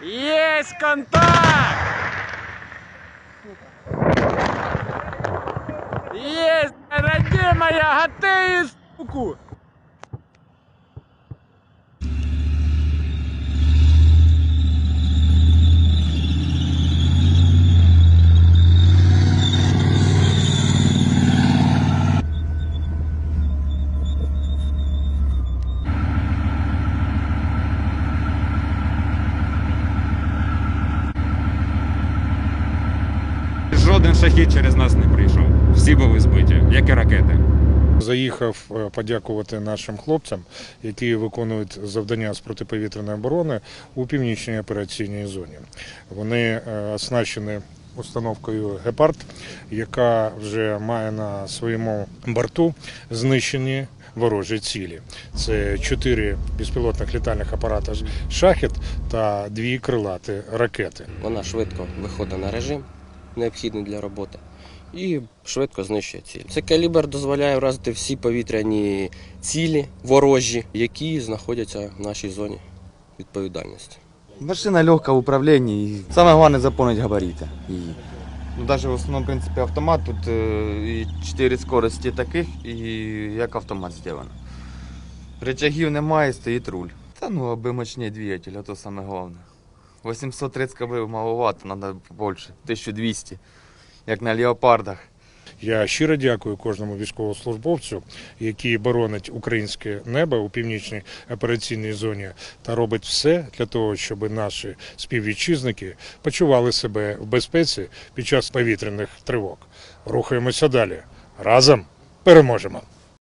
Есть контакт! Есть, родимая, а ты Жоден шахід через нас не прийшов. Всі були збиті, як і ракети. Заїхав е, подякувати нашим хлопцям, які виконують завдання з протиповітряної оборони у північній операційній зоні. Вони е, оснащені установкою Гепард, яка вже має на своєму борту знищені ворожі цілі. Це чотири безпілотних літальних апарати шахет та дві крилаті ракети. Вона швидко виходить на режим, необхідний для роботи, і швидко знищує ціль. Цей калібр дозволяє вразити всі повітряні цілі ворожі, які знаходяться в нашій зоні відповідальності. Машина легка в управлении. И самое главное запомнить габариты. И, ну, даже в основном, в принципе, автомат. Тут э, и 4 скорості таких, і як автомат зроблено. Рычагів немає, стоїть руль. Та ну, аби мощніше двигатель, а то саме головне. 830 кб маловато, треба більше. 1200, як на леопардах. Я щиро дякую кожному військовослужбовцю, який боронить українське небо у північній операційній зоні та робить все для того, щоб наші співвітчизники почували себе в безпеці під час повітряних тривог. Рухаємося далі. Разом переможемо.